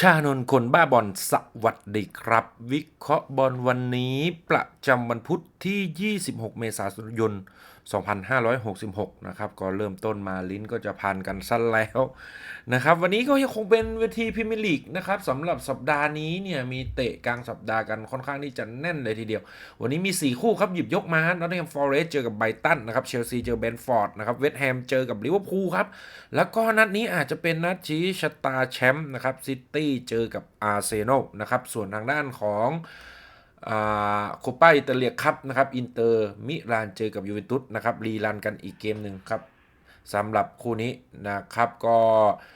ชานนคนบ้าบอลสวัสดีครับ วิเคราะห์บอลวันนี้ประจำวันพุธที่ 26 เมษายน 2566 นะครับ ก็เริ่มต้นมาลิ้นก็จะพันกันสั้นแล้วนะครับ วันนี้ก็ยังคงเป็นเวทีพรีเมียร์ลีกนะครับสำหรับสัปดาห์นี้เนี่ยมีเตะกลางสัปดาห์กันค่อนข้างที่จะแน่นเลยทีเดียว วันนี้มี 4 คู่ครับหยิบยกมานอตติงแฮมฟอเรสเจอกับไบตันนะครับเชลซีเจอเบนฟอร์ดนะครับเวสต์แฮมเจอกับลิเวอร์พูลครับ แล้วก็นัดนี้อาจจะเป็นนัดชี้ชะตาแชมป์นะครับซิตี้เจอกับอาร์เซนอลนะครับส่วนทางด้านของ โคป้าอิตาเลียครับนะครับอินเตอร์มิลานเจอกับยูเวนตุสนะครับรีรันกันอีกเกมหนึ่งครับสำหรับคู่นี้นะครับก็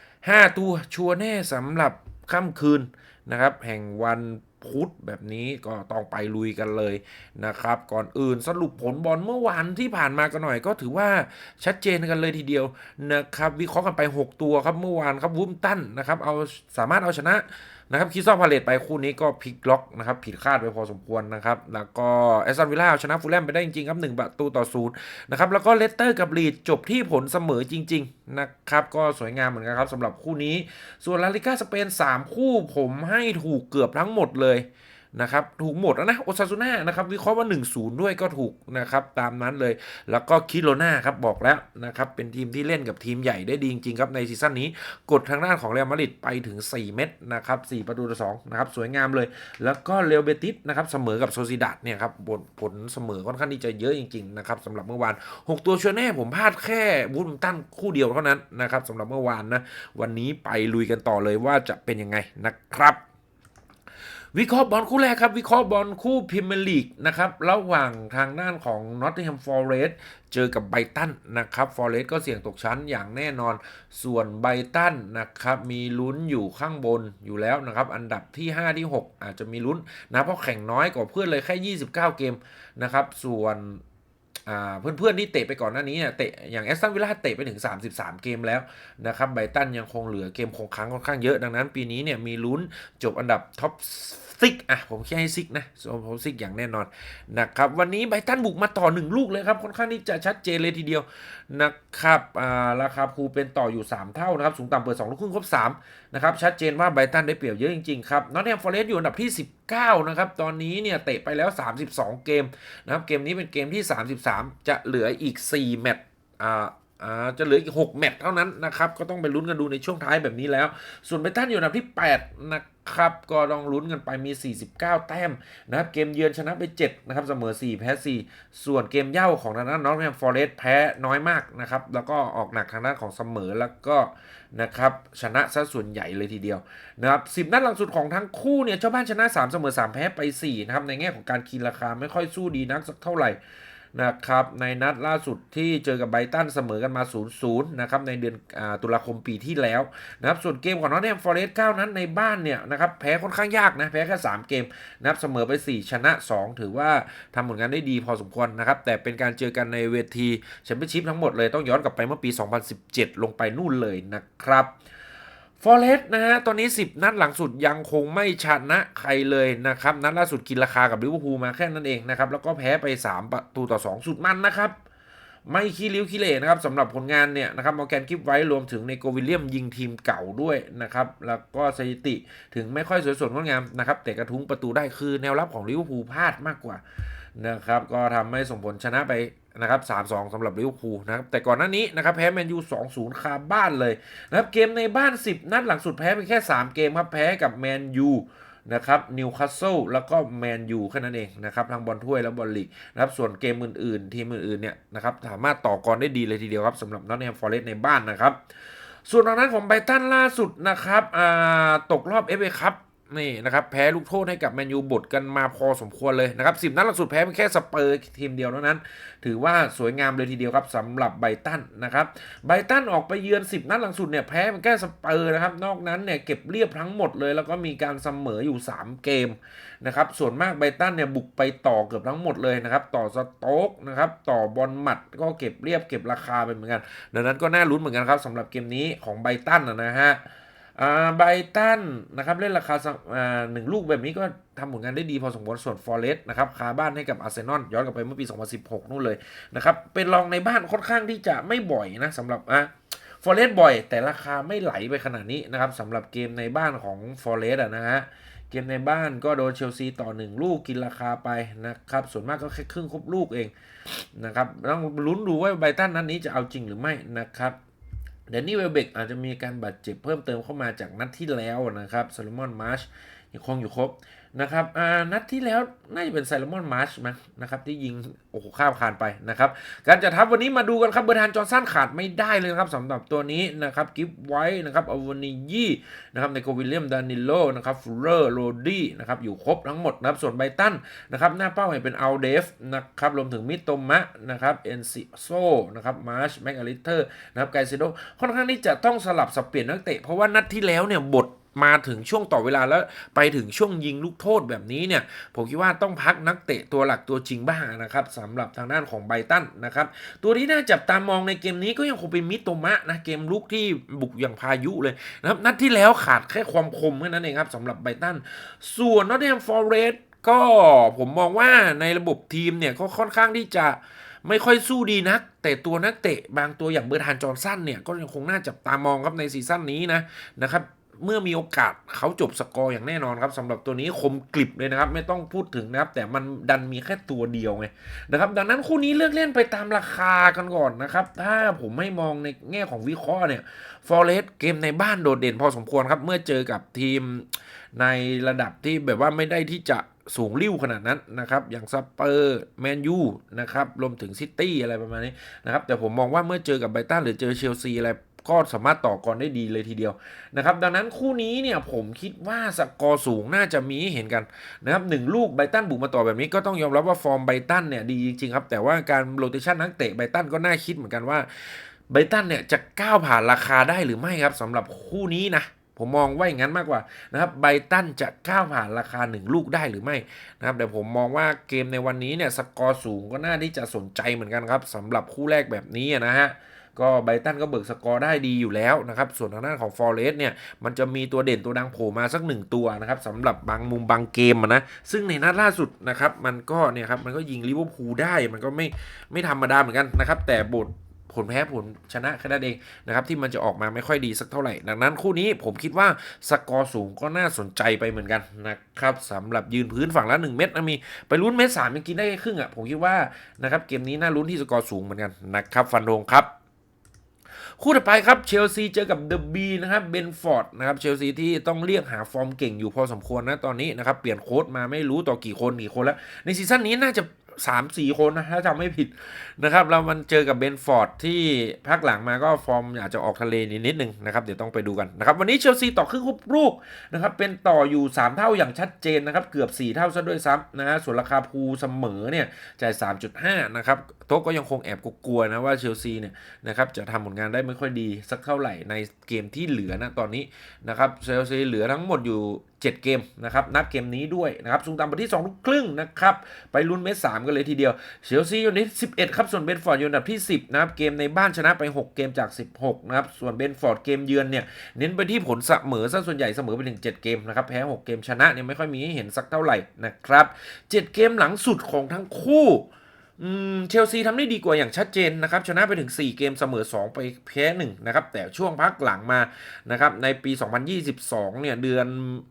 5 ตัวชัวร์แน่สำหรับค่ำคืนนะครับแห่งวันพุธแบบนี้ก็ต้องไปลุยกันเลยนะครับ ก่อนอื่นสรุปผลบอลเมื่อวานที่ผ่านมากันหน่อยก็ถือว่าชัดเจนกันเลยทีเดียวนะครับ วิเคราะห์กันไป 6 ตัวครับเมื่อวานครับวูมตันนะครับเอาสามารถเอาชนะ นะครับคิซอพาเลตไปคู่นี้ก็พลิกล็อกนะครับผิดคาดไปพอสมควรนะครับ แล้วก็แอสตันวิลล่าชนะฟูลแลมไปได้จริงๆครับหนึ่งประตูต่อศูนย์นะครับแล้วก็เลสเตอร์กับลีดจบที่ผลเสมอจริง ๆ นะครับ ก็สวยงามเหมือนกันครับสำหรับคู่นี้ ส่วนลาลิก้าสเปน 3 คู่ผมให้ถูกเกือบทั้งหมดเลย นะครับถูกหมดแล้วนะโอซาซูน่านะครับวิเคราะห์ว่า 1-0 ด้วยก็ถูกนะครับตามนั้นเลย แล้วก็คิโลนาครับบอกแล้วนะครับเป็นทีมที่เล่นกับทีมใหญ่ได้ดีจริงๆครับในซีซั่นนี้ กดทางด้านของเรอัลมาดริดไปถึง 4 เม็ดนะครับ4ประตูต่อ2นะครับสวยงามเลย แล้วก็เรอัลเบติสนะครับเสมอกับโซซิดัดเนี่ยครับผลผลเสมอค่อนข้างที่จะเยอะจริงๆนะครับสำหรับเมื่อวาน 6 ตัวชัวร์แน่ผมพลาดแค่บูธตันคู่เดียวเท่านั้นนะครับสำหรับเมื่อวานนะวันนี้ไปลุยกันต่อเลยว่าจะเป็นยังไงนะครับ วิเคราะห์บอลคู่แรกครับ วิเคราะห์บอลคู่พรีเมียร์ลีกนะครับระหว่างทางด้านของนอตติงแฮมฟอร์เรสต์เจอกับไบตันนะครับฟอร์เรสต์ก็เสี่ยงตกชั้นอย่างแน่นอนส่วนไบตันนะครับมีลุ้นอยู่ข้างบนอยู่แล้วนะครับอันดับที่ 5 ที่ 6 อาจจะมีลุ้นนะเพราะแข่งน้อยกว่าเพื่อนเลยแค่ 29 เกมนะครับส่วนเพื่อนๆที่เตะไปก่อนหน้านี้เนี่ยเตะอย่างแอสตันวิลล่าเตะไปถึง 33 เกมแล้วนะครับไบตันยังคงเหลือเกมคงค้างค่อนข้างเยอะดังนั้นปีนี้เนี่ยมีลุ้นจบอันดับท็อป ซิกอะผมแค่ให้ซิกนะผมซิกอย่างแน่นอนนะครับวันนี้ไบตันบุกมาต่อ 1 ลูกเลยครับค่อนข้างที่จะชัดเจนเลยทีเดียวนะครับราคาภูเป็นต่ออยู่ 3 เท่านะครับสูงต่ำเปิด2ลูกครึ่งครบ3นะครับชัดเจนว่าไบตันได้เปรียบเยอะจริงๆครับนอตแฮมฟอร์เรสต์อยู่อันดับที่ 19นะครับตอนนี้เนี่ยเตะไปแล้ว 32 เกมนะครับเกมนี้เป็นเกมที่ 33 จะเหลืออีก 4 แมตช์อ่า อ่าจะเหลืออีก 6 แมตช์เท่านั้นนะครับ ก็ต้องไปลุ้นกันดูในช่วงท้ายแบบนี้แล้ว ส่วนไบตันอยู่อันดับที่ 8 นะครับ ก็ต้องลุ้นกันไปมี 49 แต้มนะครับ เกมเยือนชนะไป 7 นะครับ เสมอ 4 แพ้ 4 ส่วนเกมเย่าของทางด้านนอตแฮมฟอเรสแพ้น้อยมากนะครับ แล้วก็ออกหนักทางด้านของเสมอแล้วก็นะครับชนะซะส่วนใหญ่เลยทีเดียวนะครับสิบนัดหลังสุดของทั้งคู่เนี่ยเจ้าบ้านชนะ 3 เสมอ 3 แพ้ไป4นะครับในแง่ของการคีนราคาไม่ค่อยสู้ดีนักสักเท่าไหร่ นะครับในนัดล่าสุดที่เจอกับไบตันเสมอกันมา 0-0 นะครับในเดือนอตุลาคมปีที่แล้วนะครับส่วนเกมของนอตแฮมฟอร์เรสต์9นั้นในบ้านเนี่ยนะครับแพ้ค่อนข้างยากนะแพ้แค่ 3 เกมนะครับเสมอไป 4 ชนะ 2 ถือว่าทำผลงานได้ดีพอสมควรนะครับแต่เป็นการเจอกันในเวทีแชมเปี้ยนชิพทั้งหมดเลยต้องย้อนกลับไปเมื่อปี 2017 ลงไปนู่นเลยนะครับ ฟอเรสต์นะฮะ ตอนนี้ 10 นัดหลังสุดยังคงไม่ชนะใครเลยนะครับ นัดล่าสุดกินราคากับลิเวอร์พูลมาแค่นั้นเองนะครับ แล้วก็แพ้ไป 3 ประตูต่อ 2 สุดมันนะครับ ไม่ขี้ริ้วขี้เหร่นะครับสำหรับผลงานเนี่ยนะครับมอแกนคลิปไว้รวมถึงในโกวิลเลียมยิงทีมเก่าด้วยนะครับ แล้วก็สถิติถึงไม่ค่อยสวยสดงดงามนะครับ แต่กระทุ้งประตูได้คือแนวรับของลิเวอร์พูลพลาดมากกว่านะครับ ก็ทำให้ส่งผลชนะไป นะครับ3-2สำหรับลิเวอร์พูลนะครับแต่ก่อนหน้านี้นะครับแพ้แมนยู2-0คาบ้านเลยนะครับเกมในบ้าน 10 นัดหลังสุดแพ้ไปแค่ 3 เกมครับแพ้กับแมนยูนะครับนิวคาสเซิลแล้วก็แมนยูแค่นั้นเองนะครับทั้งบอลถ้วยและบอลลีกนะครับส่วนเกมอื่นๆ ทีมอื่นๆเนี่ยนะครับสามารถต่อกรได้ดีเลยทีเดียวครับสำหรับนอตแฮมฟอร์เรสในบ้านนะครับ ส่วนทางนั้นของไบตันล่าสุดนะครับตกรอบเอฟเอคัพ นี่นะครับแพ้ลูกโทษให้กับแมนยูบดกันมาพอสมควรเลยนะครับสิบนัดหลังสุดแพ้เพียงแค่สเปอร์ทีมเดียวเท่านั้น ถือว่าสวยงามเลยทีเดียวครับสำหรับไบตันนะครับไบตันออกไปเยือน 10 นัดหลังสุดเนี่ยแพ้เพียงแค่สเปอร์นะครับนอกนั้นเนี่ยเก็บเรียบทั้งหมดเลย แล้วก็มีการเสมออยู่ 3 เกมนะครับส่วนมากไบตันเนี่ยบุกไปต่อเกือบทั้งหมดเลยนะครับต่อสโต๊กนะครับต่อบอลหมัดก็เก็บเรียบเก็บราคาไปเหมือนกันดังนั้นก็น่าลุ้นเหมือนกันครับสำหรับเกมนี้ของไบตันนะฮะ ไบตันนะครับเล่นราคาหนึ่งลูกแบบนี้ก็ทำผลงานได้ดีพอสมควรส่วนฟอร์เรสต์นะครับคาบ้านให้กับอาร์เซนอลย้อนกลับไปเมื่อปี 2016 นู่นเลยนะครับเป็นรองในบ้านค่อนข้างที่จะไม่บ่อยนะสำหรับอะฟอเรสต์บ่อย แต่ราคาไม่ไหลไปขนาดนี้นะครับสำหรับเกมในบ้านของฟอเรสต์อะนะฮะเกมในบ้านก็โดนเชลซีต่อหนึ่งลูกกินราคาไปนะครับส่วนมากก็แค่ครึ่งครบลูกเองนะครับต้องลุ้นดูว่าไบตันนัดนี้จะเอาจริงหรือไม่นะครับ เดนนี่เวลเบกอาจจะมีการบาดเจ็บเพิ่มเติมเข้ามาจากนัดที่แล้วนะครับซลมอนมาร์ชยังคงอยู่ครบ นะครับนัดที่แล้วน่าจะเป็นไซลมอนมาร์ชมั้งนะครับที่ยิงโอ้โหข้ามคานไปนะครับการจัดทัพวันนี้มาดูกันครับเบอร์ทานจอร์สันขาดไม่ได้เลยครับสำหรับตัวนี้นะครับกิฟไว้นะครับอวานิยี่นะครับในโกวิลเลียมดานิโลนะครับฟูเรอร์โรดี้นะครับอยู่ครบทั้งหมดนะครับส่วนไบตันนะครับหน้าเป้าเนี่ยเป็นอัลเดฟนะครับรวมถึงมิโตมะนะครับเอนซิโซนะครับมาร์ชแมกอลิเตอร์นะครับไกซิโดค่อนข้างที่จะต้องสลับสับเปลี่ยนนักเตะเพราะว่านัดที่แล้วเนี่ยบท มาถึงช่วงต่อเวลาแล้วไปถึงช่วงยิงลูกโทษแบบนี้เนี่ย ผมคิดว่าต้องพักนักเตะตัวหลักตัวจริงบ้างนะครับสำหรับทางด้านของไบตันนะครับ ตัวที่น่าจับตามองในเกมนี้ก็ยังคงเป็นมิโตมะนะเกมลุกที่บุกอย่างพายุเลยนะครับนัดที่แล้วขาดแค่ความคมแค่นั้นเองครับสำหรับไบตันส่วนนอตแฮมฟอร์เรสก็ผมมองว่าในระบบทีมเนี่ยก็ค่อนข้างที่จะไม่ค่อยสู้ดีนัก แต่ตัวนักเตะบางตัวอย่างเบอร์ทานจอร์นสันเนี่ย ก็ยังคงน่าจับตามองครับในซีซั่นนี้นะนะครับ เมื่อมีโอกาสเขาจบสกอร์อย่างแน่นอนครับสำหรับตัวนี้คมกริบเลยนะครับ ไม่ต้องพูดถึงนะครับ แต่มันดันมีแค่ตัวเดียวไงนะครับ ดังนั้นคู่นี้เลือกเล่นไปตามราคากันก่อนนะครับ ถ้าผมไม่มองในแง่ของวิเคราะห์เนี่ยฟอเรสต์เกมในบ้านโดดเด่นพอสมควรครับ เมื่อเจอกับทีมในระดับที่แบบว่าไม่ได้ที่จะสูงริ้วขนาดนั้นนะครับ อย่างสเปอร์แมนยูนะครับ รวมถึงซิตี้อะไรประมาณนี้นะครับ แต่ผมมองว่าเมื่อเจอกับไบตันหรือเจอเชลซีอะไร ก็สามารถต่อกรได้ดีเลยทีเดียวนะครับดังนั้นคู่นี้เนี่ยผมคิดว่าสกอร์สูงน่าจะมีเห็นกันนะครับหนึ่งลูกไบตันบุกมาต่อแบบนี้ก็ต้องยอมรับว่าฟอร์มไบตันเนี่ยดีจริงๆครับแต่ว่าการโรเตชันนักเตะไบตันก็น่าคิดเหมือนกันว่าไบตันเนี่ยจะก้าวผ่านราคาได้หรือไม่ครับสำหรับคู่นี้นะผมมองว่าอย่างนั้นมากกว่านะครับไบตันจะก้าวผ่านราคา 1 ลูกได้หรือไม่นะครับแต่ผมมองว่าเกมในวันนี้เนี่ยสกอร์สูงก็น่าที่จะสนใจเหมือนกันครับสำหรับคู่แรกแบบนี้นะฮะ ก็ไบตันก็เบิกสกอร์ได้ดีอยู่แล้วนะครับ ส่วนทางด้านของฟอร์เรสเนี่ย มันจะมีตัวเด่นตัวดังโผล่มาสักหนึ่งตัวนะครับสำหรับบางมุมบางเกมนะ ซึ่งในนัดล่าสุดนะครับ มันก็เนี่ยครับ มันก็ยิงลิเวอร์พูลได้ มันก็ไม่ไม่ธรรมดาเหมือนกันนะครับ แต่บทผลแพ้ผลชนะแค่นั้นเองนะครับที่มันจะออกมาไม่ค่อยดีสักเท่าไหร่ ดังนั้นคู่นี้ผมคิดว่าสกอร์สูงก็น่าสนใจไปเหมือนกันนะครับสำหรับยืนพื้นฝั่งละ 1 เม็ดนะมี ไปลุ้นเม็ดสามยังกินได้แค่ครึ่งอะผมคิดว่านะครับเกมนี้น่าลุ้นที่สกอร์สูงเหมือนกันนะครับฟันธงครับ คู่ต่อไปครับเชลซีเจอกับเดอะบีนะครับเบนฟอร์ดนะครับเชลซีที่ต้องเรียกหาฟอร์มเก่งอยู่พอสมควรนะตอนนี้นะครับเปลี่ยนโค้ดมาไม่รู้ต่อกี่คนกี่คนแล้ว ในซีซั่นนี้น่าจะ 3 4คนนะถ้าจำไม่ผิดนะครับเรามันเจอกับเบนฟอร์ดที่ภาคหลังมาก็ฟอร์มอาจจะออกทะเลนิดนิดนึงนะครับเดี๋ยวต้องไปดูกันนะครับวันนี้เชลซีต่อครึ่งครบลูกนะครับเป็นต่ออยู่ 3 เท่าอย่างชัดเจนนะครับเกือบ 4 เท่าซะด้วยซ้ำนะฮะส่วนราคาภูเสมอเนี่ยจ่าย 3.5 นะครับโต๊ะก็ยังคงแอบกลัวนะว่าเชลซีเนี่ยนะครับจะทำผลงานได้ไม่ค่อยดีสักเท่าไหร่ในเกมที่เหลือนะตอนนี้นะครับเชลซีเหลือทั้งหมดอยู่ 7 เกมนะครับนับเกมนี้ด้วยนะครับสูงต่ำไปที่2ลูกครึ่งนะครับไปลุ้นเมตสามกันเลยทีเดียวเชลซีอยู่ใน11 ครับ ส่วนเบนฟอร์ดอยู่อันดับที่ 10 นะครับเกมในบ้านชนะไป 6 เกมจาก 16 นะครับ ส่วนเบนฟอร์ดเกมเยือนเนี่ยเน้นไปที่ผลเสมอซะส่วนใหญ่เสมอไปถึง 7 เกมนะครับแพ้ 6 เกมชนะเนี่ยไม่ค่อยมีให้เห็นสักเท่าไหร่นะครับ 7 เกมหลังสุดของทั้งคู่ เชลซีทำได้ดีกว่าอย่างชัดเจนนะครับ ชนะไปถึง 4 เกมเสมอ 2 ไปแพ้1นะครับ แต่ช่วงพักหลังมานะครับในปี 2022 เนี่ยเดือน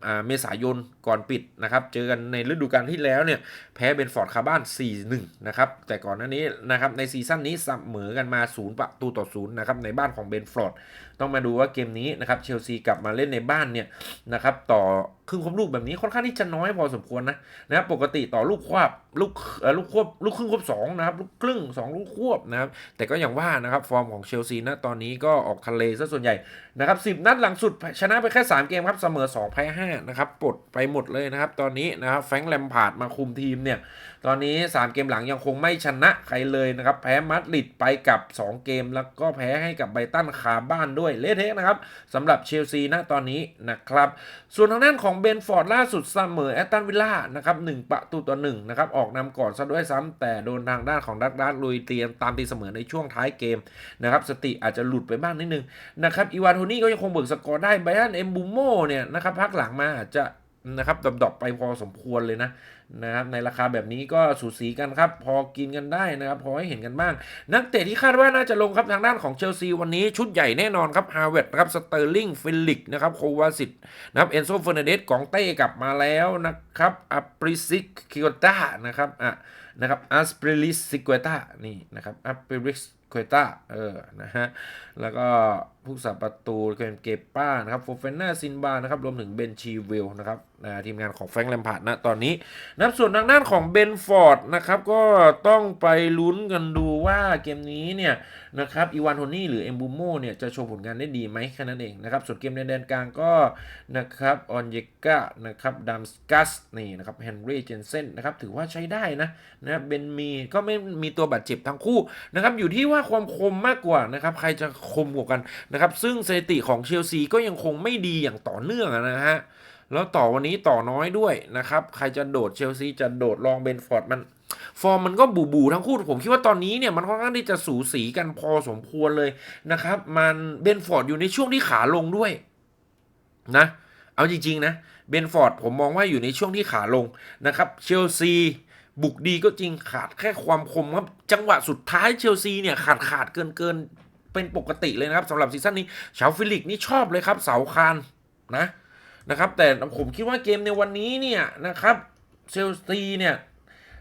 อเมษายน ก่อนปิดนะครับ เจอกันในฤดูกาลที่แล้วเนี่ยแพ้เบนฟอร์ดคาบ้าน 4-1 นะครับ แต่ก่อนหน้านี้นะครับในซีซั่นนี้เสมอกันมา 0 ประตูต่อ 0 นะครับ ในบ้านของเบนฟอร์ด ต้องมาดูว่าเกมนี้นะครับเชลซีกลับมาเล่นในบ้านเนี่ยนะครับต่อครึ่งครบลูกแบบนี้ค่อนข้างที่จะน้อยพอสมควรนะนะครับปกติต่อลูกควบลูกเอ่อลูกควบลูกครึ่งควบสองนะครับลูกครึ่งสองลูกควบนะครับแต่ก็อย่างว่านะครับฟอร์มของเชลซีนะตอนนี้ก็ออกทะเลซะส่วนใหญ่นะครับสิบนัดหลังสุดชนะไปแค่ 3 เกมครับเสมอ 2 แพ้5นะครับปลดไปหมดเลยนะครับ ตอนนี้นะครับแฟงแลมพาร์ดมาคุมทีมเนี่ย ตอนนี้ 3 เกมหลังยังคงไม่ชนะใครเลยนะครับ แพ้มาดริดไปกับ 2 เกมแล้วก็แพ้ให้กับไบตันคาบ้านด้วยเละเทะนะครับสำหรับเชลซีนะตอนนี้นะครับ ส่วนทางด้านของเบนฟอร์ดล่าสุดเสมอแอตตันวิลล่านะครับหนึ่งประตูต่อหนึ่งนะครับออกนำก่อนซะด้วยซ้ำแต่โดนทางด้านของดักดักลุยเตียมตามตีเสมอในช่วงท้ายเกมนะครับสติอาจจะหลุดไปบ้างนิดนึงนะครับอีวานโทนี่ก็ยังคงเบิกสกอร์ได้ไบรอันเอมบูโมเนี่ยนะครับพักหลังมาอาจจะ นะครับดรอปๆไปพอสมควรเลยนะนะครับในราคาแบบนี้ก็สูสีกันครับ พอกินกันได้นะครับพอให้เห็นกันบ้าง นักเตะที่คาดว่าน่าจะลงครับทางด้านของเชลซีวันนี้ชุดใหญ่แน่นอนครับฮาเว r ดนะครับสเตอร์ลิงฟิลิกนะครับโควาสิตนะครับเอนโซเฟอร์นันเดสกองเต้กลับมาแล้วนะครับอัปริซิกคิโอต้านะครับอะนะครับอัสปริลิสซิกเวต้านี่นะครับอัปริสเควต้าเออนะฮะแล้วก็ ผู้สับประตูเป็นเกปป้านะครับโฟเฟน่าซินบานะครับ รวมถึงเบนชีวิลนะครับนะทีมงานของแฟรงค์แลมพาร์ดนะตอนนี้นับส่วนทางด้านของเบนฟอร์ดนะครับก็ต้องไปลุ้นกันดูว่าเกมนี้เนี่ยนะครับอีวานโทนี่หรือเอมบูโมเนี่ยจะโชว์ผลงานได้ดีไหมแค่นั้นเองนะครับส่วนเกมในแดนกลางก็นะครับออนเยกานะครับดัมสกัสนี่นะครับเฮนรี่เจนเซนนะครับถือว่าใช้ได้นะนะเบนมีก็ไม่มีตัวบาดเจ็บทั้งคู่นะครับอยู่ที่ว่าความคมมากกว่านะครับใครจะคมกว่ากันนะครับ ซึ่งสถิติของเชลซีก็ยังคงไม่ดีอย่างต่อเนื่องนะฮะ แล้วต่อวันนี้ต่อน้อยด้วยนะครับ ใครจะโดดเชลซีจะโดดลองเบนฟอร์ดมัน ฟอร์มมันก็บูบูทั้งคู่ ผมคิดว่าตอนนี้เนี่ยมันค่อนข้างที่จะสูสีกันพอสมควรเลยนะครับ มันเบนฟอร์ดอยู่ในช่วงที่ขาลงด้วยนะ เอาจริง ๆ นะ เบนฟอร์ดผมมองว่าอยู่ในช่วงที่ขาลงนะครับ เชลซีบุกดีก็จริงขาดแค่ความคมครับ จังหวะสุดท้ายเชลซีเนี่ยขาดขาดเกินเกิน เป็นปกติเลยนะครับสำหรับซีซั่นนี้ชาวฟิลิกนี่ชอบเลยครับเสาคานนะนะครับแต่ผมคิดว่าเกมในวันนี้เนี่ยนะครับเซลซีเนี่ย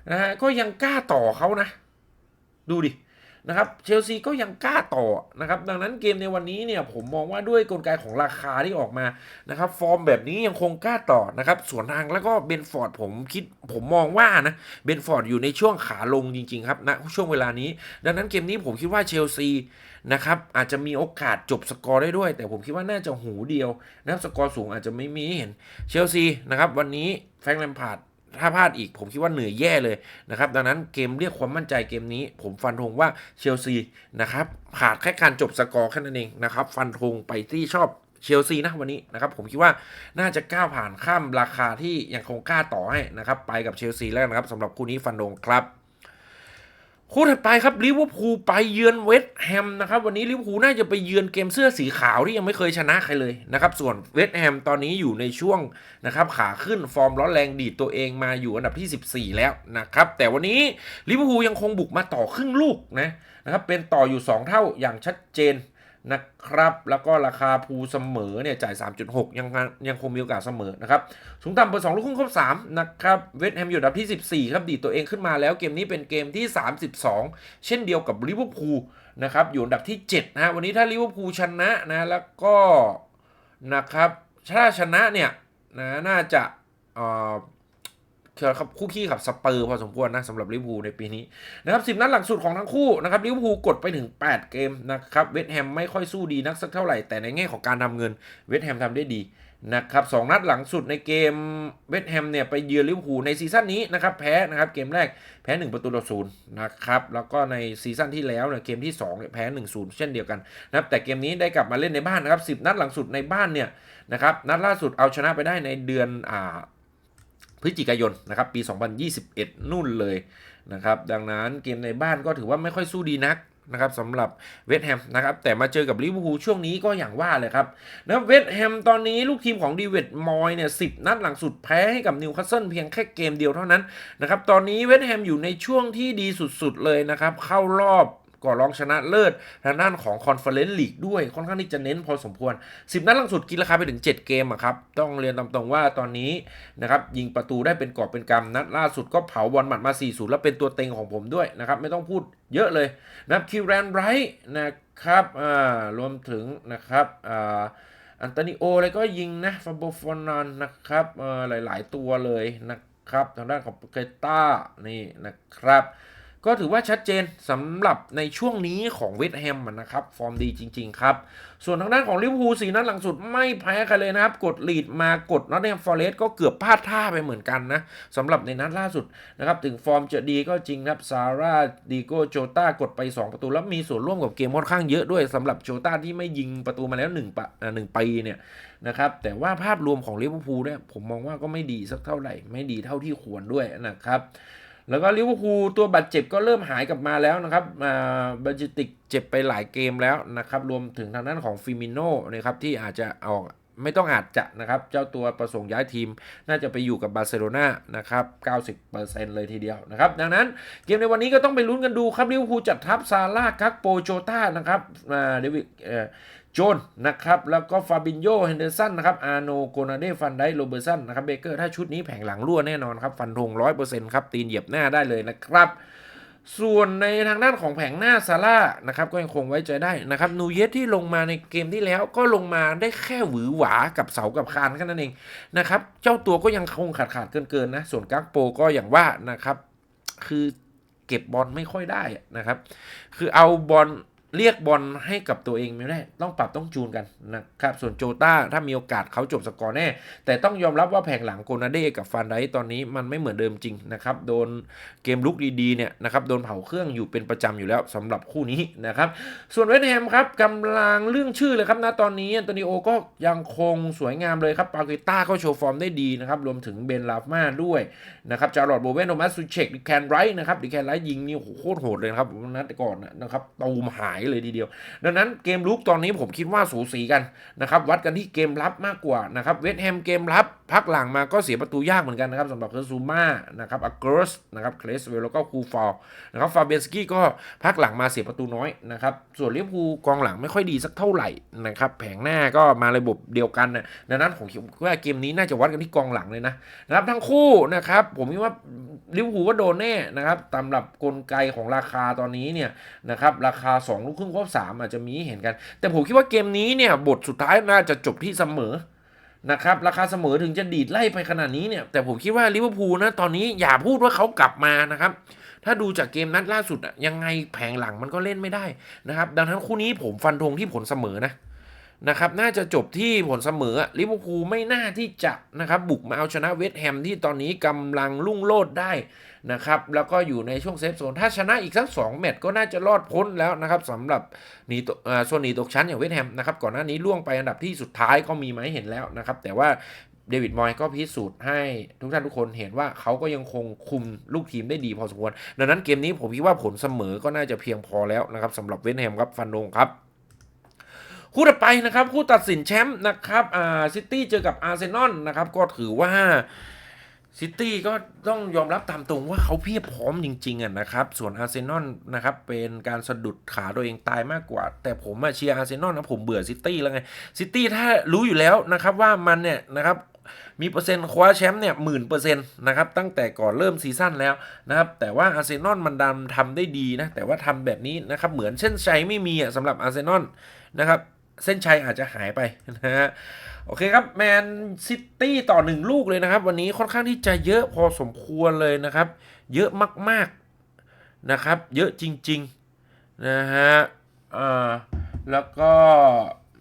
นะฮะก็ยังกล้าต่อเขานะ ดูดิ นะครับเชลซีก็ยังกล้าต่อนะครับดังนั้นเกมในวันนี้เนี่ยผมมองว่าด้วยกลไกของราคาที่ออกมานะครับฟอร์มแบบนี้ยังคงกล้าต่อนะครับส่วนทางแล้วก็เบนฟอร์ดผมคิดผมมองว่านะเบนฟอร์ดอยู่ในช่วงขาลงจริงๆครับณนะช่วงเวลานี้ ดังนั้นเกมนี้ผมคิดว่าเชลซีนะครับอาจจะมีโอกาสจบสกอร์ได้ด้วย แต่ผมคิดว่าน่าจะหูเดียวนะครับสกอร์สูงอาจจะไม่มีเห็นเชลซีนะครับวันนี้แฟรงค์แลมพาร์ด ถ้าพลาดอีกผมคิดว่าเหนื่อยแย่เลยนะครับดังนั้นเกมเรียกความมั่นใจเกมนี้ ผมฟันธงว่าเชลซีนะครับขาดแค่การจบสกอร์แค่นั้นเองนะครับฟันธงไปที่ชอบเชลซีนะวันนี้นะครับผมคิดว่าน่าจะก้าวผ่านข้ามราคาที่ยังคงกล้าต่อให้นะครับไปกับเชลซีแล้วนะครับสำหรับคู่นี้ฟันธงครับ คู่ถัดไปครับลิเวอร์พูลไปเยือนเวสต์แฮมนะครับ วันนี้ลิเวอร์พูลน่าจะไปเยือนเกมเสื้อสีขาวที่ยังไม่เคยชนะใครเลยนะครับ ส่วนเวสต์แฮมตอนนี้อยู่ในช่วงนะครับขาขึ้นฟอร์มร้อนแรงดีดตัวเองมาอยู่อันดับที่ 14 แล้วนะครับ แต่วันนี้ลิเวอร์พูลยังคงบุกมาต่อครึ่งลูกนะนะครับเป็นต่ออยู่ 2 เท่าอย่างชัดเจน นะครับ แล้วก็ราคาภูเสมอเนี่ยจ่าย 3.6 ยังยังคงมีโอกาสเสมอนะครับ สูงต่ำเปิด2ลูกครึ่งครบ3นะครับเวสต์แฮมอยู่อันดับที่ 14 ครับ ดีตัวเองขึ้นมาแล้วเกมนี้เป็นเกมที่ 32 เช่นเดียวกับลิเวอร์พูลนะครับอยู่อันดับที่7นะฮะวันนี้ถ้าลิเวอร์พูลชนะนะแล้วก็นะครับถ้าชนะเนี่ยนะน่าจะเอ่อ ครับคู่ขี้กับสเปอร์พอสมควรนะสำหรับลิเวอร์พูลในปีนี้นะครับสิบนัดหลังสุดของทั้งคู่นะครับลิเวอร์พูลกดไปถึง 8 เกมนะครับเวสต์แฮมไม่ค่อยสู้ดีนักสักเท่าไหร่แต่ในแง่ของการทำเงินเวสต์แฮมทำได้ดีนะครับสองนัดหลังสุดในเกมเวสต์แฮมเนี่ยไปเยือนลิเวอร์พูลในซีซั่นนี้นะครับแพ้นะครับเกมแรกแพ้ 1 ประตูต่อศูนย์นะครับแล้วก็ในซีซั่นที่แล้วเนี่ยเกมที่2เนี่ยแพ้1-0เช่นเดียวกันนะครับแต่เกมนี้ได้กลับมาเล่นในบ้านนะครับ10นัดหลังสุดในบ้านเนี่ยนะครับนัดล่าสุดเอาชนะไปได้ในเดือนอ่า พฤศจิกายนนะครับปี 2021 นู่นเลยนะครับดังนั้นเกมในบ้านก็ถือว่าไม่ค่อยสู้ดีนักนะครับสำหรับเวสต์แฮมนะครับแต่มาเจอกับลิเวอร์พูลช่วงนี้ก็อย่างว่าเลยครับนะเวสต์แฮมตอนนี้ลูกทีมของดีเวดมอยเนี่ยสินัดหลังสุดแพ้ให้กับนิวคาสเซิลเพียงแค่เกมเดียวเท่านั้นนะครับตอนนี้เวสต์แฮมอยู่ในช่วงที่ดีสุดๆเลยนะครับเข้ารอบ ก่อนรองชนะเลิศทางด้านของคอนเฟอเรนซ์ลีกด้วยค่อนข้างที่จะเน้นพอสมควร 10 นัดลังสุดกินราคาไปถึง 7 เกมอะครับ ต้องเรียนตามตรงว่าตอนนี้นะครับยิงประตูได้เป็นกอบเป็นกำนัดล่าสุดก็เผาบอลหมัดมา 4-0 แล้วเป็นตัวเต็งของผมด้วยนะครับไม่ต้องพูดเยอะเลยนะครับคิวแรนไรท์นะครับอ่ารวมถึงนะครับอ่าอันโตนิโออะไรก็ยิงนะฟาโบฟอนานนะครับเอ่อหลาย ๆ ตัวเลยนะครับทางด้านของเกต้านี่นะครับ ก็ถือว่าชัดเจนสำหรับในช่วงนี้ของเวสต์แฮมนะครับ ฟอร์มดีจริง ๆ ครับ ส่วนทางด้านของลิเวอร์พูลสีนัดหลังสุดไม่แพ้ใครเลยนะครับ กดลีดมากดนอตแฮมฟอร์เรสต์ก็เกือบพลาดท่าไปเหมือนกันนะสำหรับในนัดล่าสุดนะครับ ถึงฟอร์มจะดีก็จริงครับซาร่าดีโกโจต้ากดไป 2 ประตู แล้วมีส่วนร่วมกับเกมค่อนข้างเยอะด้วยสำหรับโจต้าที่ไม่ยิงประตูมาแล้ว1ปะอ่าหนึ่งปีเนี่ยนะครับแต่ว่าภาพรวมของลิเวอร์พูลเนี่ยผมมองว่าก็ไม่ดีสักเท่าไหร่ไม่ดีเท่าที่ควรด้วยนะครับ แล้วก็ลิเวอร์พูลตัวบาดเจ็บก็เริ่มหายกลับมาแล้วนะครับอ่าบัจติกเจ็บไปหลายเกมแล้วนะครับ รวมถึงทางด้านของฟิมิโน่นะครับที่อาจจะออกไม่ต้องอาจจะนะครับ เจ้าตัวประสงค์ย้ายทีม น่าจะไปอยู่กับบาร์เซโลนานะครับ 90%เลยทีเดียวนะครับ ดังนั้นเกมในวันนี้ก็ต้องไปลุ้นกันดูครับลิเวอร์พูลจัดทัพซาร่ากักโปโจต้านะครับอ่าเดวิดเอ่อ จนนะครับแล้วก็ฟาบินโยเฮนเดอร์สันนะครับอาโนโกนาเดฟันไดโรเบอร์สันนะครับเบเกอร์ถ้าชุดนี้แผงหลังรั่วแน่นอนครับ ฟันธง100%ครับ ตีนเหยียบหน้าได้เลยนะครับ ส่วนในทางด้านของแผงหน้าซาร่านะครับก็ยังคงไว้ใจได้นะครับนูเยสที่ลงมาในเกมที่แล้วก็ลงมาได้แค่หวือหวากับเสากับคานแค่นั้นเองนะครับเจ้าตัวก็ยังคงขาดขาดเกินๆนะส่วนกักโปก็อย่างว่านะครับคือเก็บบอลไม่ค่อยได้นะครับคือเอาบอล เรียกบอลให้กับตัวเองไม่ได้ ต้องปรับต้องจูนกันนะครับ ส่วนโจต้าถ้ามีโอกาสเขาจบสกอร์แน่ แต่ต้องยอมรับว่าแผงหลังโกนาเดกับฟันไดตอนนี้มันไม่เหมือนเดิมจริงนะครับ โดนเกมลุกดีๆเนี่ยนะครับ โดนเผาเครื่องอยู่เป็นประจำอยู่แล้วสำหรับคู่นี้นะครับ ส่วนเวสต์แฮมครับกำลังเรื่องชื่อเลยครับนะตอนนี้อันโตนิโอก็ยังคงสวยงามเลยครับปาเกต้าก็โชว์ฟอร์มได้ดีนะครับ รวมถึงเบนลาฟมาด้วยนะครับจารอดโบเวนโอมัสซูเชกดิแคนไรท์นะครับดิแคนไรท์ยิงนี่โหโคตรโหดเลยครับนัดก่อนนะครับตูมหายเลยทีเดียว ดังนั้นเกมลุกตอนนี้ผมคิดว่าสูสีกันนะครับวัดกันที่เกมรับมากกว่านะครับเวสแฮมเกมรับพักหลังมาก็เสียประตูยากเหมือนกันนะครับสำหรับเคอร์ซูมานะครับอักเกอร์สนะครับเคลสเวลแล้วก็คูฟอร์นะครับฟาเบียนสกี้ก็พักหลังมาเสียประตูน้อยนะครับส่วนลิเวอร์พูลกองหลังไม่ค่อยดีสักเท่าไหร่นะครับแผงหน้าก็มาระบบเดียวกันนะดังนั้นผมคิดว่าเกมนี้น่าจะวัดกันที่กองหลังเลยนะนะครับทั้งคู่นะครับผมคิดว่าลิเวอร์พูลก็โดนแน่นะครับสำหรับกลไกของราคาตอนนี้เนี่ยนะครับราคา 2ลูกครึ่งควบสามอาจจะมีเห็นกัน แต่ผมคิดว่าเกมนี้เนี่ยบทสุดท้ายน่าจะจบที่เสมอนะครับราคาเสมอถึงจะดีดไล่ไปขนาดนี้เนี่ย แต่ผมคิดว่าลิเวอร์พูลนะตอนนี้อย่าพูดว่าเขากลับมานะครับ ถ้าดูจากเกมนัดล่าสุดอะยังไงแผงหลังมันก็เล่นไม่ได้นะครับ ดังนั้นคู่นี้ผมฟันธงที่ผลเสมอนะ นะครับน่าจะจบที่ผลเสมอลิเวอร์พูลไม่น่าที่จะนะครับบุกมาเอาชนะเวสต์แฮมที่ตอนนี้กำลังลุ่งโลดได้นะครับแล้วก็อยู่ในช่วงเซฟโซน ถ้าชนะอีกสัก2แมตช์ก็น่าจะรอดพ้นแล้วนะครับสำหรับหนีตกเอ่อส่วนหนีตกชั้นอย่างเวสต์แฮมนะครับก่อนหน้านี้ล่วงไปอันดับที่สุดท้ายก็มีมาให้เห็นแล้วนะครับแต่ว่าเดวิดมอยก็พิสูจน์ให้ทุกท่านทุกคนเห็นว่าเขาก็ยังคงคุมลูกทีมได้ดีพอสมควร ดังนั้นเกมนี้ผมคิดว่าผลเสมอก็น่าจะเพียงพอแล้วนะครับสำหรับเวสต์แฮมครับฟันดงครับ คู่ต่อไปนะครับ คู่ตัดสินแชมป์นะครับอ่าซิตี้เจอกับอาร์เซนอลนะครับก็ถือว่าซิตี้ก็ต้องยอมรับตามตรงว่าเขาเพียบพร้อมจริงๆอะนะครับ ส่วนอาร์เซนอลนะครับเป็นการสะดุดขาตัวเองตายมากกว่า แต่ผมเชียร์อาร์เซนอลนะผมเบื่อซิตี้แล้วไงซิตี้ถ้ารู้อยู่แล้วนะครับว่ามันเนี่ยนะครับมีเปอร์เซ็นต์คว้าแชมป์เนี่ยหมื่นเปอร์เซ็นต์นะครับตั้งแต่ก่อนเริ่มซีซั่นแล้วนะครับแต่ว่าอาร์เซนอลมันดันทำได้ดีนะแต่ว่าทำแบบนี้นะครับเหมือนเช่นชัยไม่มีอะสำหรับอาร์เซนอลนะครับ เส้นชัยอาจจะหายไปนะฮะโอเคครับแมนซิตี้ต่อหนึ่งลูกเลยนะครับ วันนี้ค่อนข้างที่จะเยอะพอสมควรเลยนะครับ เยอะมากๆนะครับ เยอะจริง ๆ นะฮะอ่าแล้วก็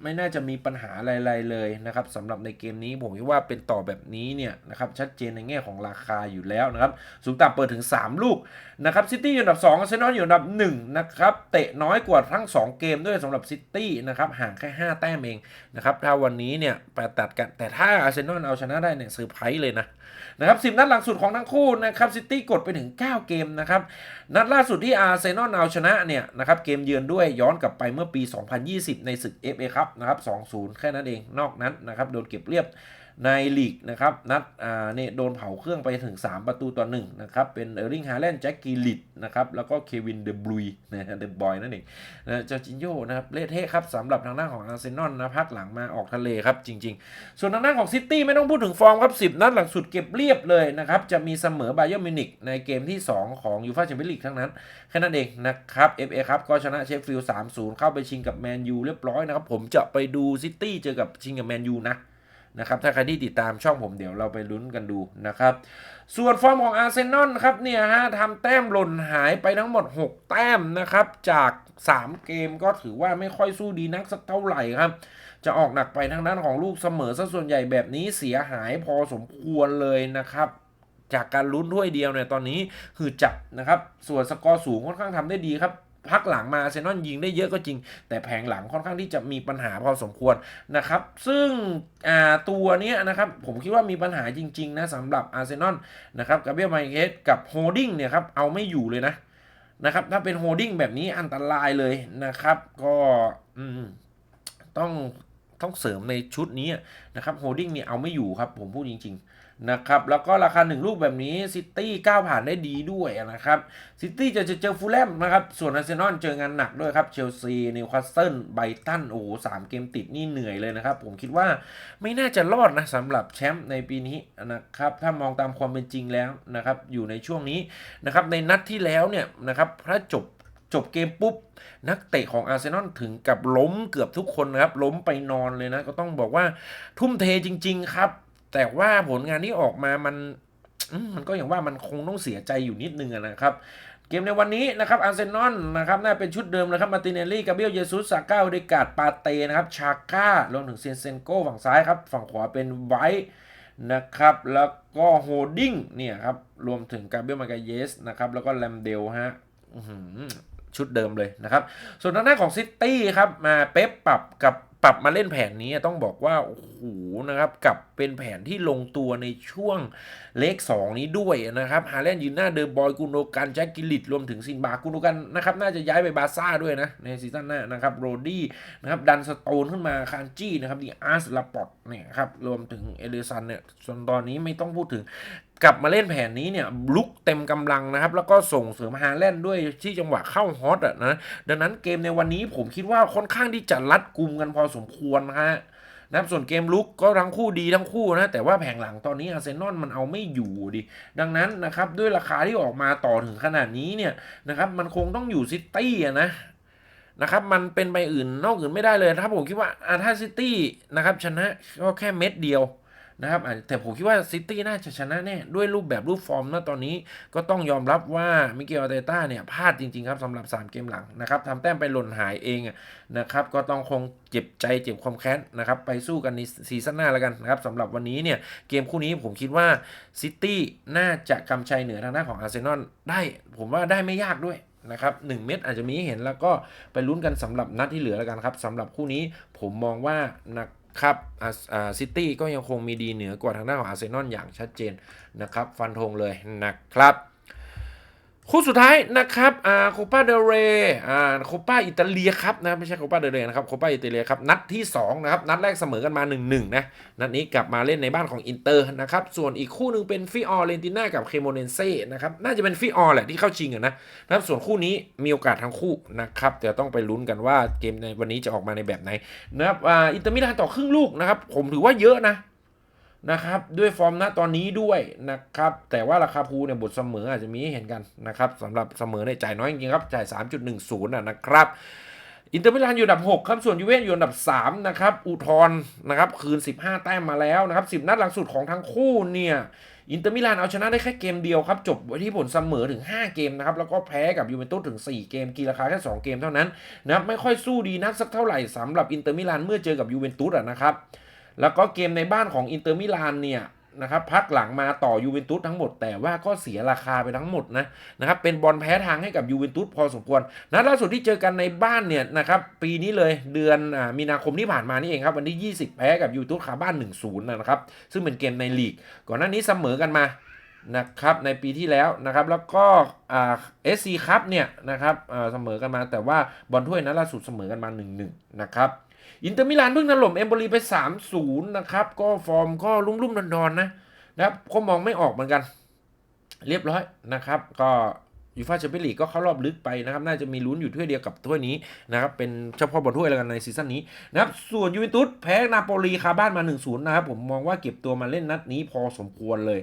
ไม่น่าจะมีปัญหาอะไรๆเลยนะครับสำหรับในเกมนี้ผมคิดว่าเป็นต่อแบบนี้เนี่ยนะครับชัดเจนในแง่ของราคาอยู่แล้วนะครับสูงต่ำเปิดถึง 3 ลูกนะครับซิตี้อยู่อันดับ2อาร์เซนอลอยู่อันดับ1นะครับเตะน้อยกว่าทั้ง 2 เกมด้วยสำหรับซิตี้นะครับห่างแค่ 5 แต้มเองนะครับถ้าวันนี้เนี่ยไปตัดกันแต่ถ้าอาร์เซนอลเอาชนะได้เนี่ยเซอร์ไพรส์เลยนะนะครับสินัดหลังสุดของทั้งคู่นะครับซิตี้กดไปถึง 9 เกมนะครับนัดล่าสุดที่อาร์เซนอลเอาชนะเนี่ยนะครับเกมเยือนด้วยย้อนกลับไปเมื่อปี 2020 ในศึก FA ครับนะครับ 2-0 แค่นั้นเอง นอกนั้นนะครับโดนเก็บเรียบ ในลีกนะครับนัดอ่าเนี่ยโดนเผาเครื่องไปถึง 3 ประตูต่อ1นะครับเป็นเออร์ลิงฮาแลนด์แจ็คกีลิตนะครับแล้วก็เควินเดบรุยนะเดบอยนั่นเองนะจอร์จินโยนะครับเละเทะครับสำหรับทางด้านของอาร์เซนอลนะพักหลังมาออกทะเลครับจริง ๆ ส่วนทางด้านของซิตี้ไม่ต้องพูดถึงฟอร์มครับ 10 นัดหลังสุดเก็บเรียบเลยนะครับจะมีเสมอไบเยอร์มิวนิกในเกมที่ 2 ของยูฟ่าแชมเปี้ยนลีกทั้งนั้นแค่นั้นเองนะครับ FA ครับก็ชนะเชฟฟิลด์3-0 เข้าไปชิงกับแมนยูเรียบร้อยนะครับผมจะไปดูซิตี้เจอกับชิงกับแมนยูนะ นะครับถ้าใครที่ติดตามช่องผมเดี๋ยวเราไปลุ้นกันดูนะครับ ส่วนฟอร์มของอาร์เซนอลครับเนี่ยฮะทำแต้มหล่นหายไปทั้งหมด 6 แต้มนะครับ จาก 3 เกมก็ถือว่าไม่ค่อยสู้ดีนักสักเท่าไหร่ครับ จะออกหนักไปทางด้านของลูกเสมอซะส่วนใหญ่แบบนี้เสียหายพอสมควรเลยนะครับจากการลุ้นถ้วยเดียวเนี่ยตอนนี้คือจับนะครับ ส่วนสกอร์สูงค่อนข้างทำได้ดีครับ พักหลังมาอาร์เซนอลยิงได้เยอะก็จริง แต่แผงหลังค่อนข้างที่จะมีปัญหาพอสมควรนะครับ ซึ่งตัวนี้นะครับผมคิดว่ามีปัญหาจริง ๆ นะสำหรับอาร์เซนอลนะครับกับเบียลไมเกสกับโฮดดิ้งเนี่ยครับเอาไม่อยู่เลยนะนะครับถ้าเป็นโฮดดิ้งแบบนี้อันตรายเลยนะครับก็ต้องต้องเสริมในชุดนี้นะครับโฮดดิ้งเนี่ยเอาไม่อยู่ครับผมพูดจริง ๆ นะครับแล้วก็ราคาหนึ่งลูกแบบนี้ซิตี้ก้าวผ่านได้ดีด้วยนะครับซิตี้จะเจอฟูลแลมนะครับส่วนอาร์เซนอลเจองานหนักด้วยครับเชลซีนิวคาสเซิลไบตันโอ้โหสามเกมติดนี่เหนื่อยเลยนะครับ ผมคิดว่าไม่น่าจะรอดนะสำหรับแชมป์ในปีนี้นะครับถ้ามองตามความเป็นจริงแล้วนะครับอยู่ในช่วงนี้นะครับในนัดที่แล้วเนี่ยนะครับถ้าจบจบเกมปุ๊บ นักเตะของอาร์เซนอลถึงกับล้มเกือบทุกคนนะครับ ล้มไปนอนเลยนะ ก็ต้องบอกว่าทุ่มเทจริง ๆ ครับ แต่ว่าผลงานที่ออกมามันมันก็อย่างว่ามันคงต้องเสียใจอยู่นิดนึงนะครับ เกมในวันนี้นะครับอาร์เซนอลนะครับน่าเป็นชุดเดิมนะครับมาติเนลลี่กาเบียลเยซุสซาก้าเดกาดปาเตนะครับชาก้ารวมถึงเซนเซนโกฝั่งซ้ายครับ ฝั่งขวาเป็นไวท์นะครับ แล้วก็โฮดดิ้งเนี่ยครับ รวมถึงกาเบียลมากาเยสนะครับ แล้วก็แลมเดลฮะชุดเดิมเลยนะครับ ส่วนทางด้านของซิตี้ครับมาเป๊ปปรับกับ ปรับมาเล่นแผนนี้ต้องบอกว่าโอ้โหนะครับกลับเป็นแผนที่ลงตัวในช่วงเลข2นี้ด้วยนะครับฮาแลนด์ยืนหน้าเดอร์บอยกุนโดกันแจ็คกิลิตรวมถึงซินบากุนโดกันนะครับน่าจะย้ายไปบาซ่าด้วยนะในซีซั่นหน้านะครับโรดี้นะครับดันสโตนขึ้นมาคานจี้นะครับดีอาร์สลาปอตเนี่ยครับรวมถึงเอเลซันเนี่ยส่วนตอนนี้ไม่ต้องพูดถึง กลับมาเล่นแผนนี้เนี่ยลุกเต็มกำลังนะครับ แล้วก็ส่งเสริมฮาแลนด์ด้วยที่จังหวะเข้าฮอตอะนะ ดังนั้นเกมในวันนี้ผมคิดว่าค่อนข้างที่จะรัดกุมกันพอสมควรนะฮะนะครับส่วนเกมลุกก็ทั้งคู่ดีทั้งคู่นะ แต่ว่าแผงหลังตอนนี้อาร์เซนอลมันเอาไม่อยู่ดิ ดังนั้นนะครับด้วยราคาที่ออกมาต่อถึงขนาดนี้เนี่ยนะครับมันคงต้องอยู่ซิตี้นะนะครับมันเป็นไปอื่นนอกอื่นไม่ได้เลยถ้าผมคิดว่าอะถ้าซิตี้นะครับชนะก็แค่เม็ดเดียว นะครับแต่ผมคิดว่าซิตี้น่าจะชนะแน่ด้วยรูปแบบรูปฟอร์มนะตอนนี้ก็ต้องยอมรับว่ามิเกลอาเตต้าเนี่ยพลาดจริงๆครับสำหรับ 3 เกมหลังนะครับทำแต้มไปหล่นหายเองนะครับก็ต้องคงเจ็บใจเจ็บความแค้นนะครับไปสู้กันในซีซั่นหน้าแล้วกันนะครับสำหรับวันนี้เนี่ยเกมคู่นี้ผมคิดว่าซิตี้น่าจะกำชัยเหนือทางด้านของอาร์เซนอลได้ผมว่าได้ไม่ยากด้วยนะครับหนึ่งเม็ดอาจจะมีเห็นแล้วก็ไปลุ้นกันสำหรับนัดที่เหลือแล้วกันครับสำหรับคู่นี้ผมมองว่านะ ครับอ่าซิตี้ก็ยังคงมีดีเหนือกว่าทางด้านของอาร์เซนอลอย่างชัดเจนนะครับ ฟันธงเลยนะครับ คู่สุดท้ายนะครับอ่าโคปาเดเรอ่าโคปาอิตาเลียครับนะไม่ใช่โคปาเดเรนะครับโคปาอิตาเลียครับนัดที่2นะครับนัดแรกเสมอกันมา 1-1นะนัดนี้กลับมาเล่นในบ้านของอินเตอร์นะครับส่วนอีกคู่หนึ่งเป็นฟิออเรนติน่ากับเคโมเนเซ่นะครับน่าจะเป็นฟิออแหละที่เข้าชิงอะนะนะครับส่วนคู่นี้มีโอกาสทั้งคู่นะครับแต่ต้องไปลุ้นกันว่าเกมในวันนี้จะออกมาในแบบไหนนะครับอ่าอินเตอร์มิลานต่อครึ่งลูกนะครับผมถือว่าเยอะนะ นะครับด้วยฟอร์มณตอนนี้ด้วยนะครับแต่ว่าราคาพูเนี่ยบทเสมออาจจะมีให้เห็นกันนะครับสำหรับเสมอในยจ่ายน้อยจริงๆครับจ่าย 3.10นะนะครับอินเตอร์มิลานอยู่อันดับ 6 ครับ ส่วนยูเวนอยู่อันดับ 3 นะครับ อุทธร์นะครับ คืน 15 แต้มมาแล้วนะครับ 10 นัดหลังสุดของทั้งคู่เนี่ย อินเตอร์มิลานเอาชนะได้แค่เกมเดียวครับ จบไว้ที่ผลเสมอถึง 5 เกมนะครับ แล้วก็แพ้กับยูเวนตุสถึง 4 เกม กีราคาแค่ 2 เกมเท่านั้นนะครับ ไม่ค่อยสู้ดีนักสักเท่าไหร่สำหรับอินเตอร์มิลานเมื่อเจอกับยูเวนตุสอะนะครับ แล้วก็เกมในบ้านของอินเตอร์มิลานเนี่ยนะครับพักหลังมาต่อยูเวนตุสทั้งหมด แต่ว่าก็เสียราคาไปทั้งหมดนะนะครับเป็นบอลแพ้ทางให้กับยูเวนตุสพอสมควรนัดล่าสุดที่เจอกันในบ้านเนี่ยนะครับปีนี้เลยเดือนอมีนาคมที่ผ่านมานี่เองครับวันที่ 20 แพ้กับยูเวนตุสคาบ้าน 1-0นะครับซึ่งเป็นเกมในลีก ก่อนหน้านี้เสมอกันมานะครับในปีที่แล้วนะครับแล้วก็เอสซีคัพเนี่ยนะครับเสมอกันมาแต่ว่าบอลถ้วยนัดล่าสุดเสมอกันมา 1-1 นะครับ อินเตอร์มิลานเพิ่งถล่มเอมโบลีไป3-0นะครับก็ฟอร์มก็ลุ่มๆดอนๆนะนะครับก็มองไม่ออกเหมือนกัน เรียบร้อยนะครับ ก็ยูฟ่าแชมเปี้ยนลีกก็เข้ารอบลึกไปนะครับ น่าจะมีลุ้นอยู่ถ้วยเดียวกับถ้วยนี้นะครับ เป็นเฉพาะบอลถ้วยแล้วกันในซีซั่นนี้นะครับ ส่วนยูเวนตุสแพ้นาโปลีคาบ้านมา 1-0 นะครับ ผมมองว่าเก็บตัวมาเล่นนัดนี้พอสมควรเลย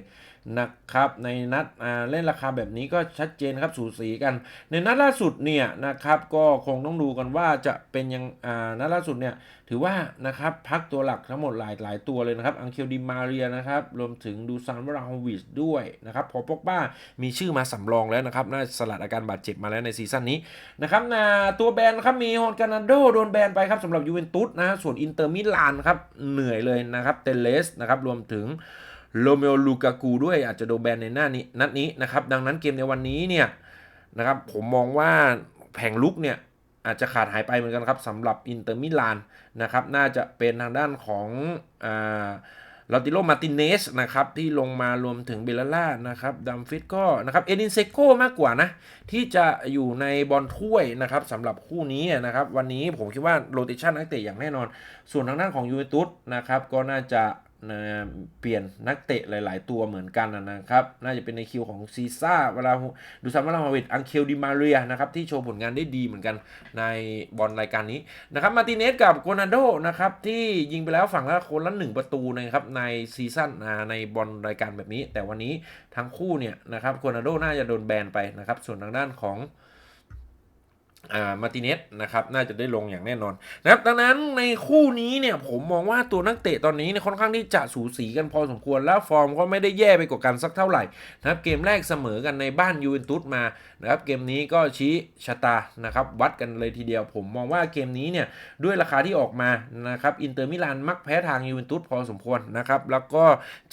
นะครับในนัดเล่นราคาแบบนี้ก็ชัดเจนครับสูสีกัน ในนัดล่าสุดเนี่ยนะครับก็คงต้องดูกันว่าจะเป็นยังอ่านัดล่าสุดเนี่ยถือว่านะครับพักตัวหลักทั้งหมดหลายหลายตัวเลยนะครับอังเคลดิมาเรียนะครับรวมถึงดูซานวราฮวิชด้วยนะครับพอปอกบ้ามีชื่อมาสำรองแล้วนะครับน่าสลัดอาการบาดเจ็บมาแล้วในซีซั่นนี้นะครับนะตัวแบนครับมีฮอนการนโดโดนแบนไปครับสำหรับยูเวนตุสนะส่วนอินเตอร์มิลานครับเหนื่อยเลยนะครับเตเลสนะครับรวมถึง โรเมโอลูกากูด้วยอาจจะโดนแบนในหน้านี้นัดนี้นะครับ ดังนั้นเกมในวันนี้เนี่ยนะครับผมมองว่าแผงลุกเนี่ยอาจจะขาดหายไปเหมือนกันครับสำหรับอินเตอร์มิลานนะครับน่าจะเป็นทางด้านของอ่าลอติโลมาติเนสนะครับที่ลงมารวมถึงเบลล่านะครับดัมฟิตก็นะครับเอดินเซโกมากกว่านะ ที่จะอยู่ในบอลถ้วยนะครับสำหรับคู่นี้นะครับวันนี้ผมคิดว่าโรเตชันนักเตะอย่างแน่นอน ส่วนทางด้านของยูเวนตุสนะครับก็น่าจะนะเปลี่ยนนักเตะหลาย ๆ ตัวเหมือนกันนะครับ น่าจะเป็นในคิวของซีซ่าเวลาดูซัมมาลาฮาวิดอังเคลดิมาเรียนะครับ ที่โชว์ผลงานได้ดีเหมือนกันในบอลรายการนี้นะครับ มาร์ติเนสกับโกนาโดนะครับ ที่ยิงไปแล้วฝั่งละคนละหนึ่งประตูนะครับในซีซั่นในบอลรายการแบบนี้ แต่วันนี้ทั้งคู่เนี่ยนะครับโกนาโดน่าจะโดนแบนไปนะครับ ส่วนทางด้านของ มาร์ติเนสนะครับน่าจะได้ลงอย่างแน่นอนนะครับดังนั้นในคู่นี้เนี่ยผมมองว่าตัวนักเตะตอนนี้เนี่ยค่อนข้างที่จะสูสีกันพอสมควร แล้วฟอร์มก็ไม่ได้แย่ไปกว่ากันสักเท่าไหร่นะครับเกมแรกเสมอกันในบ้านยูเวนตุสมานะครับเกมนี้ก็ชี้ชะตานะครับวัดกันเลยทีเดียว ผมมองว่าเกมนี้เนี่ยด้วยราคาที่ออกมานะครับอินเตอร์มิลานมักแพ้ทางยูเวนตุสพอสมควรนะครับแล้วก็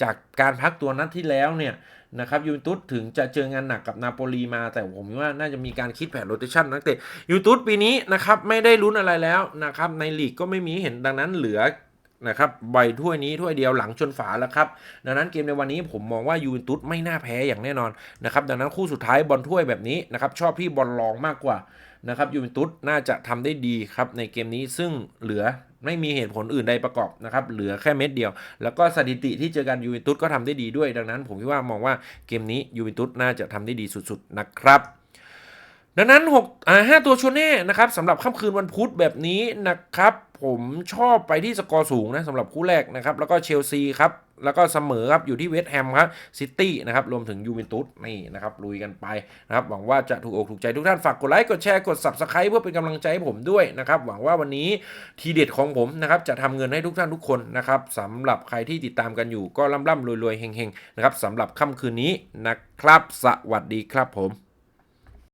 จากการพักตัวนัดที่แล้วเนี่ยนะครับยูเวนตุสถึงจะเจองานหนักกับนาโปลีมาแต่ผมว่าน่าจะมีการคิดแผนโรเตชันนักเตะยูเวนตุสปีนี้นะครับไม่ได้ลุ้นอะไรแล้วนะครับในลีกก็ไม่มีเห็นดังนั้นเหลือนะครับใบถ้วยนี้ถ้วยเดียวหลังชนฝาแล้วครับ ดังนั้นเกมในวันนี้ผมมองว่ายูเวนตุสไม่น่าแพ้อย่างแน่นอนนะครับดังนั้นคู่สุดท้ายบอลถ้วยแบบนี้นะครับชอบที่บอลรองมากกว่านะครับยูเวนตุสน่าจะทำได้ดีครับในเกมนี้ซึ่งเหลือ ไม่มีเหตุผลอื่นใดประกอบนะครับเหลือแค่เม็ดเดียว แล้วก็สถิติที่เจอกันยูเวนตุสก็ทำได้ดีด้วย ดังนั้น ผมคิดว่ามองว่าเกมนี้ยูเวนตุสน่าจะทำได้ดีสุดๆนะครับดังนั้น6อ่า5ตัวชนแน่นะครับสำหรับค่ำคืนวันพุธแบบนี้นะครับ ผมชอบไปที่สกอร์สูงนะสำหรับคู่แรกนะครับ แล้วก็เชลซีครับ แล้วก็เสมอครับอยู่ที่เวสต์แฮมครับซิตี้นะครับ รวมถึงยูเวนตุสนี่นะครับ ลุยกันไปนะครับ หวังว่าจะถูกอกถูกใจทุกท่าน ฝากกดไลค์ กดแชร์ กด subscribe เพื่อเป็นกำลังใจให้ผมด้วยนะครับ หวังว่าวันนี้ทีเด็ดของผมนะครับ จะทำเงินให้ทุกท่านทุกคนนะครับสำหรับใครที่ติดตามกันอยู่ก็ร่ำร่ำรวยรวยๆเฮงๆนะครับสำหรับค่ำคืนนี้นะครับ สวัสดีครับผม